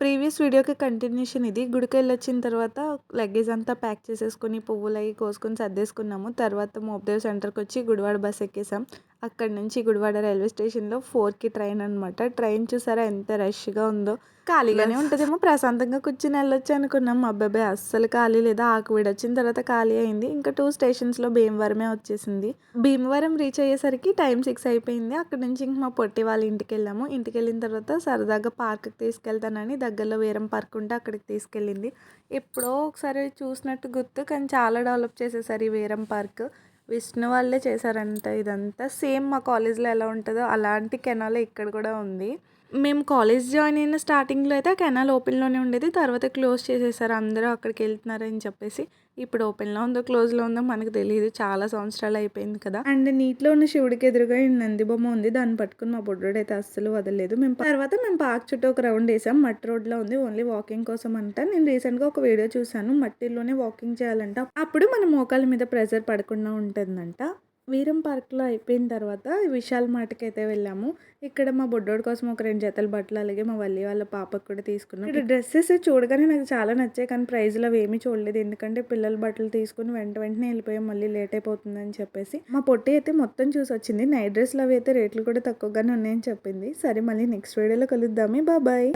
Previous వీడియోకి continuation ఇది. గుడికి వెళ్ళొచ్చిన తర్వాత లగేజ్ అంతా ప్యాక్ చేసేసుకొని పువ్వులు అవి కోసుకొని సర్దేసుకున్నాము. తర్వాత మోప్దేవ్ సెంటర్కి వచ్చి గుడివాడ బస్ ఎక్కేసాం. అక్కడ నుంచి గుడివాడ రైల్వే స్టేషన్లో ఫోర్కి ట్రైన్ అనమాట ట్రైన్ చూసారా ఎంత రష్గా ఉందో. ఖాళీగానే ఉంటుందేమో ప్రశాంతంగా కూర్చుని వెళ్ళొచ్చు అనుకున్నాం. అబ్బాయి అస్సలు ఖాళీ లేదా ఆకువిడ వచ్చిన తర్వాత ఖాళీ అయింది. ఇంకా టూ స్టేషన్స్లో భీమవరమే వచ్చేసింది. భీమవరం రీచ్ అయ్యేసరికి టైం సిక్స్ అయిపోయింది. అక్కడ నుంచి ఇంక మా పొట్టి వాళ్ళ ఇంటికి వెళ్ళాము. ఇంటికి వెళ్ళిన తర్వాత సరదాగా పార్క్కి తీసుకెళ్తానని దగ్గరలో వేరం పార్క్ ఉంటే అక్కడికి తీసుకెళ్ళింది. ఎప్పుడో ఒకసారి చూసినట్టు గుర్తు కానీ చాలా డెవలప్ చేసేసారు ఈ వేరం పార్క్. విష్ణు వాళ్ళే చేశారంట ఇదంతా. సేమ్ మా కాలేజ్లో ఎలా ఉంటుందో అలాంటి కెనాల్ ఇక్కడ కూడా ఉంది. మేము కాలేజ్ జాయిన్ అయిన స్టార్టింగ్లో అయితే ఆ కెనాల్ ఓపెన్లోనే ఉండేది. తర్వాత క్లోజ్ చేసేసారు. అందరూ అక్కడికి వెళ్తున్నారని చెప్పేసి ఇప్పుడు ఓపెన్లో ఉందో క్లోజ్లో ఉందో మనకు తెలియదు. చాలా సంవత్సరాలు అయిపోయింది కదా. అండ్ నీటిలో ఉన్న శివుడికి ఎదురుగా ఈ నంది బొమ్మ ఉంది. దాన్ని పట్టుకుని మా బొడ్డోడు అయితే అస్సలు వదలలేదు. మేము తర్వాత మేము పార్క్ చుట్టూ ఒక రౌండ్ వేసాం. మట్టి రోడ్లో ఉంది. ఓన్లీ వాకింగ్ కోసం అంట. నేను రీసెంట్గా ఒక వీడియో చూసాను మట్టిలోనే వాకింగ్ చేయాలంట. అప్పుడు మన మోకాల మీద ప్రెజర్ పడకుండా ఉంటుందంట. వీరం పార్క్లో అయిపోయిన తర్వాత విశాల్ మార్ట్కి అయితే వెళ్ళాము. ఇక్కడ మా బొడ్డోడి కోసం ఒక రెండు జతల బట్టలు అలాగే మా వల్లి వాళ్ళ పాపకు కూడా తీసుకున్నాం. ఇక్కడ డ్రెస్సెస్ చూడగానే నాకు చాలా నచ్చాయి కానీ ప్రైజ్లు అవి ఏమీ చూడలేదు. ఎందుకంటే పిల్లల బట్టలు తీసుకుని వెంట వెంటనే వెళ్ళిపోయాం మళ్ళీ లేట్ అయిపోతుందని చెప్పేసి. మా పొట్టి అయితే మొత్తం చూసి వచ్చింది. నైట్ డ్రెస్లు అవి అయితే రేట్లు కూడా తక్కువగానే ఉన్నాయని చెప్పింది. సరే మళ్ళీ నెక్స్ట్ వీడియోలో కలుద్దామే. బాబాయ్